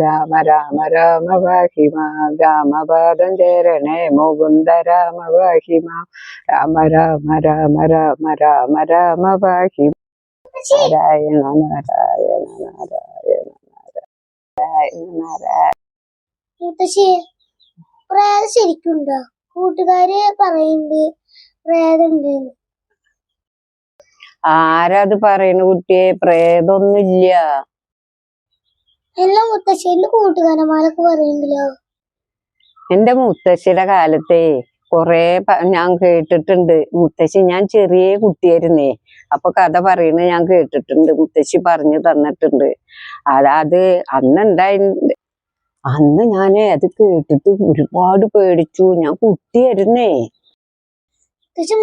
രാമ രാമ രാമ വാഹിമ രാമപാദം ചേരണേ മുകുന്ദ രാമ വാഹിമ രാമ രാമ രാമ രാമ രാമ രാമ വാഹിമ നാരായണ നാരായണ നാരായണ. നാരായണ നാരായണ ശരിക്കുണ്ടോ? കൂട്ടുകാര് പറയുന്നുണ്ട് പ്രേതണ്ട്. ആരത് പറയണ കുട്ടിയെ? പ്രേതൊന്നുമില്ല. എല്ലാ മുത്തശ്ശി എന്റെ കൂട്ടുകാരന്മാരൊക്കെ പറയുന്നുണ്ടല്ലോ എന്റെ മുത്തശ്ശിയുടെ കാലത്തെ കൊറേ ഞാൻ കേട്ടിട്ടുണ്ട്. മുത്തശ്ശി ഞാൻ ചെറിയ കുട്ടിയായിരുന്നേ. അപ്പൊ കഥ പറയുന്നത് ഞാൻ കേട്ടിട്ടുണ്ട്. മുത്തശ്ശി പറഞ്ഞു തന്നിട്ടുണ്ട്. അതാത് അന്ന് ഉണ്ടായിട്ടുണ്ട് അന്ന് ഞാൻ അത് കേട്ടിട്ട് ഒരുപാട് പേടിച്ചു. ഞാൻ കുട്ടിയായിരുന്നേ.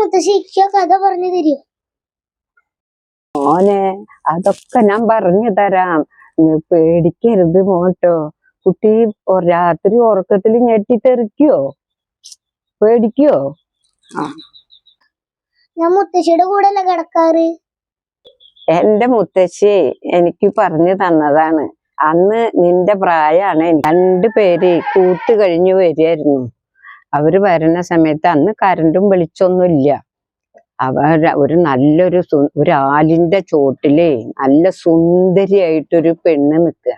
മുത്തശ്ശി എനിക്ക് കഥ പറഞ്ഞു തരൂ മോനെ അതൊക്കെ ഞാൻ പറഞ്ഞു തരാം. പേടിക്കരുത് മോട്ടോ. കുട്ടി രാത്രി ഉറക്കത്തിൽ ഞെട്ടിത്തെറിക്കോ? പേടിക്കോ? ഞാൻ മുത്തശ്ശിയുടെ കൂടെ അല്ല കിടക്കാറ്? എന്റെ മുത്തശ്ശി എനിക്ക് പറഞ്ഞു തന്നതാണ്. അന്ന് നിന്റെ പ്രായമാണ് രണ്ടു പേര് കൂട്ട് കഴിഞ്ഞു വരികയായിരുന്നു. അവർ വരുന്ന സമയത്ത് അന്ന് കരണ്ടും വെളിച്ചൊന്നുമില്ല. അവർ ഒരു നല്ലൊരു ഒരു ആലിന്റെ ചോട്ടിൽ നല്ല സുന്ദരിയായിട്ടൊരു പെണ്ണ് നിൽക്കുക.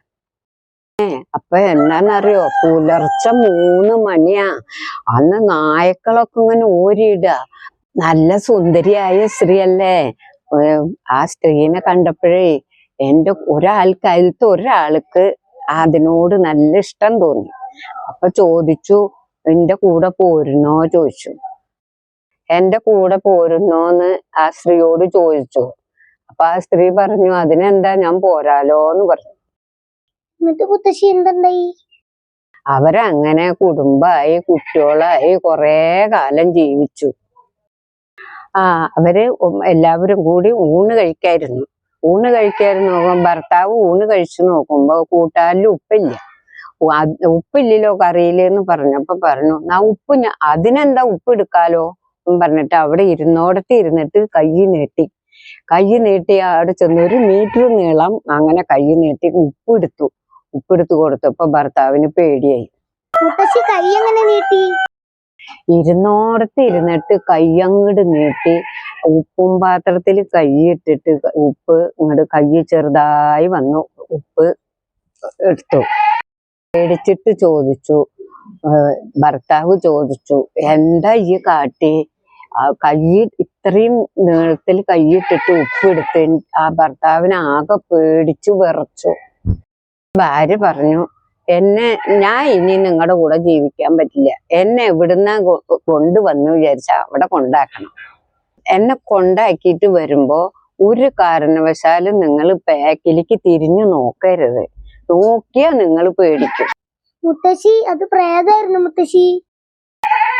അപ്പൊ എന്നാന്നറിയോ പുലർച്ചെ മൂന്ന് മണിയാ. അന്ന് നായക്കളൊക്കെ ഇങ്ങനെ ഓരിയിടുക നല്ല സുന്ദരിയായ സ്ത്രീയല്ലേ? ആ സ്ത്രീനെ കണ്ടപ്പോഴേ എന്റെ ഒരാൾക്ക് അതിലത്തെ ഒരാൾക്ക് അതിനോട് നല്ല ഇഷ്ടം തോന്നി. അപ്പൊ ചോദിച്ചു എന്റെ കൂടെ പോരുന്നോ? ചോദിച്ചു. എന്റെ കൂടെ പോരുന്നോന്ന് ആ സ്ത്രീയോട് ചോദിച്ചു. അപ്പൊ ആ സ്ത്രീ പറഞ്ഞു അതിനെന്താ ഞാൻ പോരാലോ എന്ന് പറഞ്ഞു. എന്നിട്ട് മുത്തശ്ശി എന്തുണ്ടായി? അവരങ്ങനെ കുടുംബമായി കുട്ടികളായി കൊറേ കാലം ജീവിച്ചു. ആ അവർ എല്ലാവരും കൂടി ഊണ് കഴിക്കായിരുന്നു. ഊണ് കഴിക്കായിരുന്നു നോക്കും ഭർത്താവ് ഊണ് കഴിച്ചു നോക്കുമ്പോ കൂട്ടാലിൽ ഉപ്പില്ല. ഉപ്പില്ലല്ലോ കറിയിലെന്ന് പറഞ്ഞപ്പോ പറഞ്ഞു നാ ഉപ്പ് അതിനെന്താ ഉപ്പ് എടുക്കാലോ? പറഞ്ഞിട്ട് അവിടെ ഇരുന്നോടത്തി ഇരുന്നിട്ട് കൈ നീട്ടി. കൈ നീട്ടി അവിടെ ചെന്ന് ഒരു മീറ്റർ നീളം അങ്ങനെ കൈ നീട്ടി ഉപ്പെടുത്തു. ഉപ്പെടുത്തു കൊടുത്തപ്പോ ഭർത്താവിന് പേടിയായി. മുത്തശ്ശി കൈ എങ്ങനെ നീട്ടി? ഇരുന്നോടത്ത് ഇരുന്നിട്ട് കയ്യങ്ങട് നീട്ടി. ഉപ്പും പാത്രത്തിൽ കൈയിട്ടിട്ട് ഉപ്പ് ഇങ്ങോട്ട് കൈ ചെറുതായി വന്നു. ഉപ്പ് എടുത്തു. പേടിച്ചിട്ട് ചോദിച്ചു. ഭർത്താവ് ചോദിച്ചു എന്താ ഈ കാട്ടി? ആ കൈ ഇത്രയും നീളത്തിൽ കൈയിട്ടിട്ട് ഉപ്പ് എടുത്ത് ആ ഭർത്താവിനെ ആകെ പേടിച്ചു വിറച്ചു. ഭാര്യ പറഞ്ഞു എന്നെ ഞാൻ ഇനി നിങ്ങളുടെ കൂടെ ജീവിക്കാൻ പറ്റില്ല. എന്നെ എവിടുന്ന കൊണ്ടുവന്നു വിചാരിച്ച അവിടെ കൊണ്ടാക്കണം. എന്നെ കൊണ്ടാക്കിയിട്ട് വരുമ്പോ ഒരു കാരണവശാലും നിങ്ങൾ ബാക്കിലേക്ക് തിരിഞ്ഞു നോക്കരുത്. നോക്കിയാ നിങ്ങൾ പേടിക്കും. മുത്തശ്ശി അത് പ്രേതായിരുന്നു മുത്തശ്ശി.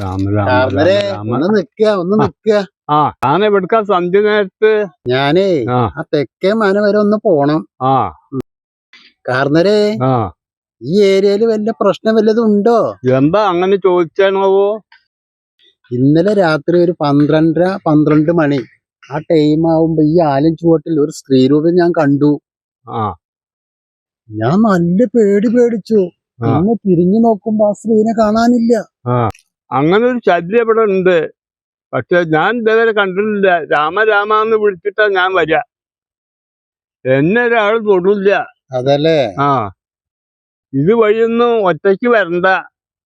ഒന്ന് നിക്ക ഒന്ന് നിക്ക. ആ ഞാൻ എവിടുക്കാ സന്ധ്യ നേരത്ത് ഞാനേ ആ. തെക്കേ മന വരെ ഒന്ന് പോണം. ആ. ആ. ഈ ഏരിയയിൽ വല്ല പ്രശ്നം വല്ലതും ഉണ്ടോ? എന്താ അങ്ങനെ ചോദിച്ചാണോ ഇന്നലെ രാത്രി ഒരു പന്ത്രണ്ടര പന്ത്രണ്ട് മണി ആ ടൈം ആവുമ്പോ ഈ ആലും ചുവട്ടിൽ ഒരു സ്ത്രീ രൂപം ഞാൻ കണ്ടു. ആ. ഞാൻ നല്ല പേടി പേടിച്ചു. പിന്നെ തിരിഞ്ഞു നോക്കുമ്പോ ആ സ്ത്രീനെ കാണാനില്ല. അങ്ങനെ ഒരു ശല്യം ഇവിടെ ഉണ്ട്. പക്ഷെ ഞാൻ ഇതേവരെ കണ്ടിട്ടില്ല. രാമ രാമ എന്ന് വിളിച്ചിട്ടാ ഞാൻ വരിക. എന്നെ ഒരാൾ തൊടില്ല. അതല്ലേ? ആ. ഇത് വഴിയൊന്നും ഒറ്റയ്ക്ക് വരണ്ട.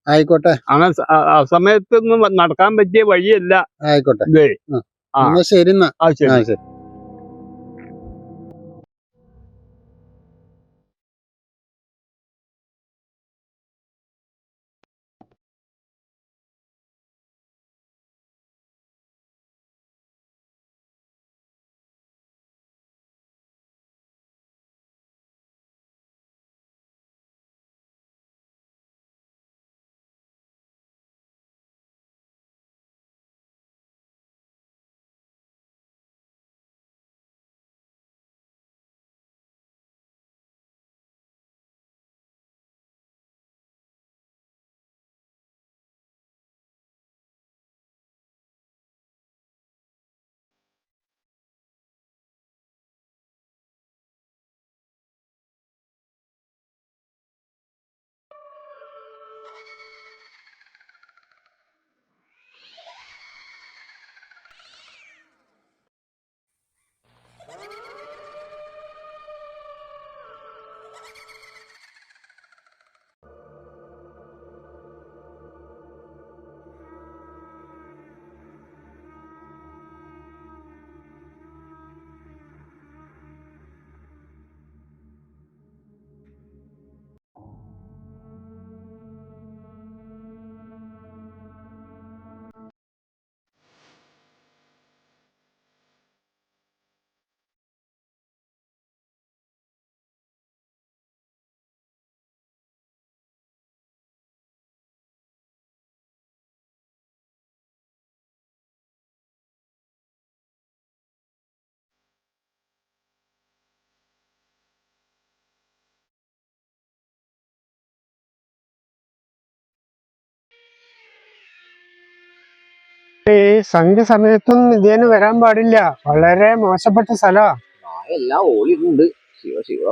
ആയിക്കോട്ടെ. അങ്ങനെ ആ- സമയത്തൊന്നും നടക്കാൻ പറ്റിയ വഴിയല്ല. ആയിക്കോട്ടെ. ശരി. ആ ശരി. ഈ സന്ധ്യ സമയത്തൊന്നും ഇതേന് വരാൻ പാടില്ല. വളരെ മോശപ്പെട്ട സ്ഥലമാണ് എല്ലാം ഓടിയിട്ടുണ്ട്. ശിവ ശിവ.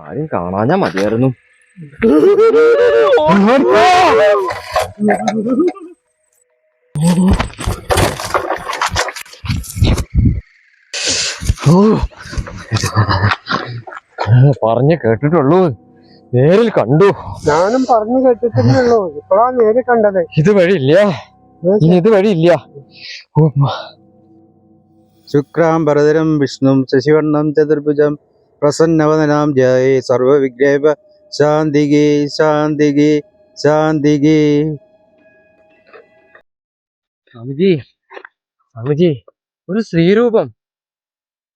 ആരും കാണാഞ്ഞാ മതിയായിരുന്നു. പറഞ്ഞു കേട്ടിട്ടുള്ളൂ. നേരിൽ കണ്ടു. ഞാനും പറഞ്ഞു കേട്ടിട്ടുള്ളൂ. ഇപ്പോഴാ നേരിൽ കണ്ടത്. ഇത് വഴിയില്ല ഇനി ഇത് വഴിയില്ല ശുക്രാം ഭരതരം വിഷ്ണു ശശിവർണം ചതുർഭുജം പ്രസന്നവദനാം ജയ സർവവിഗ്രഹ ശാന്തികി ശാന്തികി ശാന്തികി. സ്വാമിജി സ്വാമിജി ഒരു സ്ത്രീരൂപം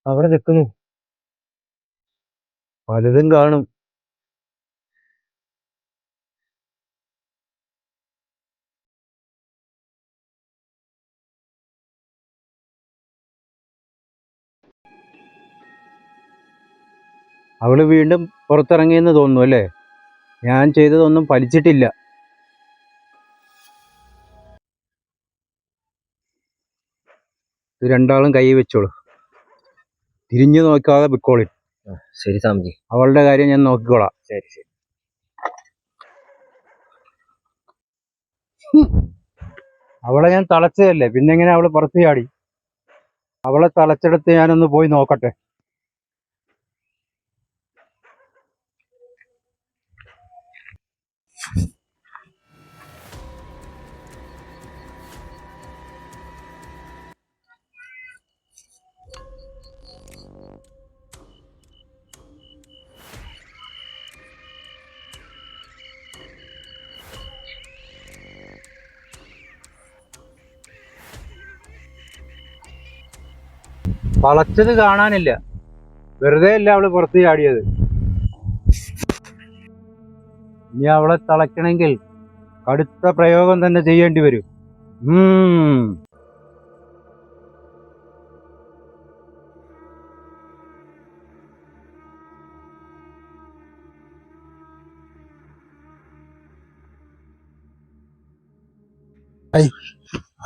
അവിടെ നിൽക്കുന്നു. പലതും കാണും. അവൾ വീണ്ടും പുറത്തിറങ്ങിയെന്ന് തോന്നുന്നു അല്ലേ? ഞാൻ ചെയ്തതൊന്നും ഫലിച്ചിട്ടില്ല. ഇത് രണ്ടാളും കൈ വെച്ചോളൂ. തിരിഞ്ഞു നോക്കാതെ വിക്കോളി ശരി സ്വാമിജി. അവളുടെ കാര്യം ഞാൻ നോക്കിക്കോളാം. ശരി ശരി. അവളെ ഞാൻ തളച്ചതല്ലേ? പിന്നെ എങ്ങനെ അവൾ പുറത്ത് ചാടി? അവളെ തളച്ചെടുത്ത് ഞാനൊന്ന് പോയി നോക്കട്ടെ. തളച്ചത് കാണാനില്ല. വെറുതെ അല്ല അവൾ പുറത്ത് ചാടിയത്. ഇനി അവളെ തളയ്ക്കണമെങ്കിൽ കടുത്ത പ്രയോഗം തന്നെ ചെയ്യേണ്ടി വരും.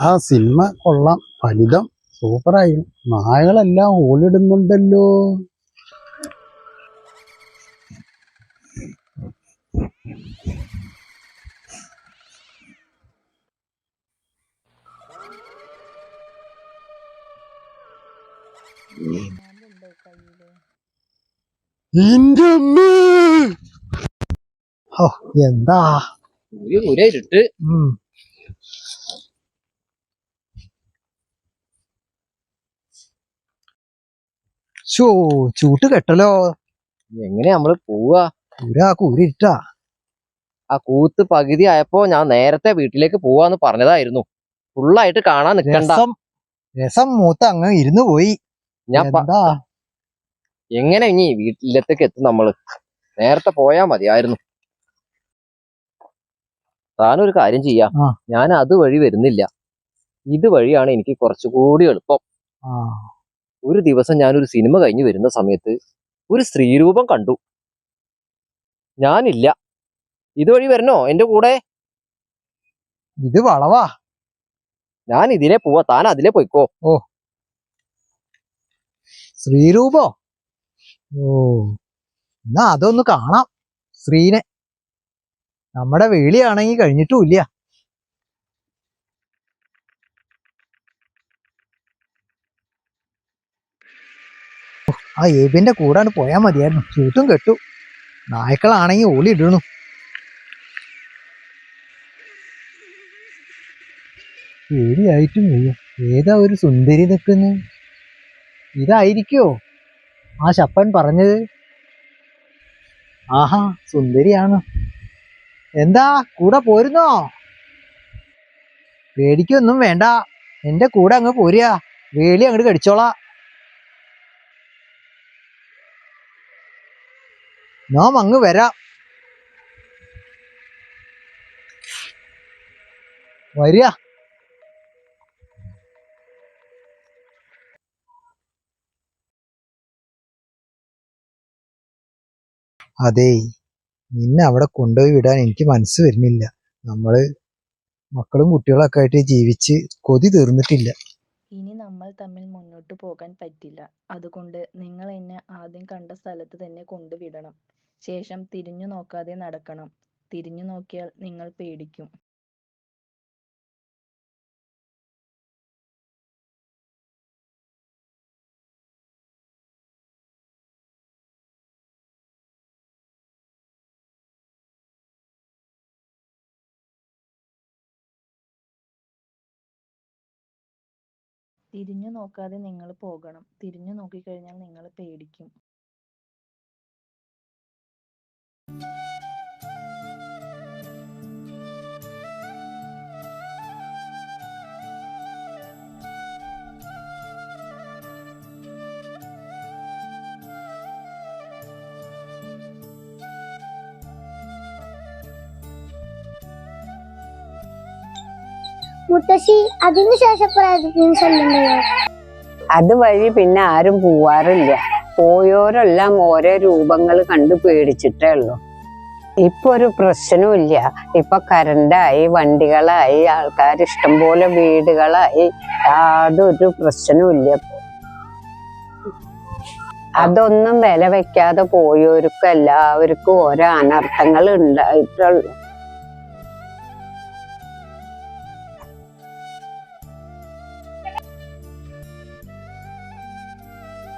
ആ സിനിമ കൊള്ളാം. ഫലിതം. സൂപ്പറായി. നായകളെല്ലാം ഓടിടുന്നുണ്ടല്ലോ എന്താ? ഒരു കുര ശോ ചൂട്ട് കെട്ടലോ? എങ്ങനെ നമ്മൾ പോവാ? കൂരാ കൂരിട്ടാ ആ കൂത്ത് പകുതി ആയപ്പോ ഞാൻ നേരത്തെ വീട്ടിലേക്ക് പോവാന്ന് പറഞ്ഞതായിരുന്നു. ഫുള്ളായിട്ട് കാണാൻ നിൽക്കണ്ട രസം. രസം മൂത്ത് അങ്ങ് ഇരുന്നു പോയി. ഞാൻ പ- എന്താ? എങ്ങനെ ഇനി വീട്ടിലത്തേക്ക് എത്തും നമ്മൾ? നേരത്തെ പോയാ മതിയായിരുന്നു. താനൊരു കാര്യം ചെയ്യാം. ആ. ഞാൻ അതുവഴി വരുന്നില്ല. ഇതുവഴിയാണ് എനിക്ക് കുറച്ചുകൂടി എളുപ്പം. ആ. ഒരു ദിവസം ഞാനൊരു സിനിമ കഴിഞ്ഞ് വരുന്ന സമയത്ത് ഒരു സ്ത്രീരൂപം കണ്ടു. ഞാനില്ല. ഇതുവഴി വരണോ? എന്റെ കൂടെ? ഇത് വളവാ. ഞാൻ ഇതിലെ പോവാ. താൻ അതിലെ പോയിക്കോ. ഓ. സ്ത്രീരൂപോ? ഓ. എന്നാ അതൊന്ന് കാണാം. സ്ത്രീനെ. നമ്മുടെ വേളിയാണെങ്കിൽ കഴിഞ്ഞിട്ടുമില്ല ആ ഏബിന്റെ കൂടാണ്ട് പോയാൽ മതിയായിരുന്നു. ചൂട്ടും കെട്ടു. നായ്ക്കളാണെങ്കിൽ ഓലി ഇടണു. പേടിയായിട്ടും വയ്യ. ഏതാ ഒരു സുന്ദരി നിൽക്കുന്നു? ഇതായിരിക്കോ? ആ ശപ്പൻ പറഞ്ഞത്? ആഹാ സുന്ദരിയാണ്. എന്താ കൂടെ പോരുന്നോ? പേടിക്കൊന്നും വേണ്ട. എന്റെ കൂടെ അങ്ങ് പോരുക. വേലി അങ്ങോട്ട് കടിച്ചോളാ. നാം അങ്ങ് വരാം. വരിക. അതേ നിന്നെ അവിടെ കൊണ്ടുപോയി വിടാൻ എനിക്ക് മനസ്സ് വരുന്നില്ല. നമ്മൾ മക്കളും കുട്ടികളൊക്കെ ആയിട്ട് ജീവിച്ച് കൊതി തീർന്നിട്ടില്ല. ഇനി നമ്മൾ തമ്മിൽ മുന്നോട്ട് പോകാൻ പറ്റില്ല. അതുകൊണ്ട് നിങ്ങൾ എന്നെ ആദ്യം കണ്ട സ്ഥലത്ത് തന്നെ കൊണ്ടുവിടണം. ശേഷം തിരിഞ്ഞു നോക്കാതെ നടക്കണം. തിരിഞ്ഞു നോക്കിയാൽ നിങ്ങൾ പേടിക്കും. തിരിഞ്ഞു നോക്കാതെ നിങ്ങൾ പോകണം. തിരിഞ്ഞു നോക്കിക്കഴിഞ്ഞാൽ നിങ്ങൾ പേടിക്കും. മുത്തശ്ശി അതിനുശേഷം അത് വഴി പിന്നെ ആരും പോവാറില്ല. പോയോരെല്ലാം ഓരോ രൂപങ്ങൾ കണ്ട് പേടിച്ചിട്ടേ ഉള്ളൂ. ഇപ്പൊ ഒരു പ്രശ്നമില്ല ഇപ്പൊ കറണ്ടായി വണ്ടികളായി ആൾക്കാർ ഇഷ്ടംപോലെ വീടുകളായി. യാതൊരു പ്രശ്നമില്ല അതൊന്നും വില വെക്കാതെ പോയവർക്കും എല്ലാവർക്കും ഓരോ അനർത്ഥങ്ങൾ ഉണ്ടായിട്ടുള്ളൂ.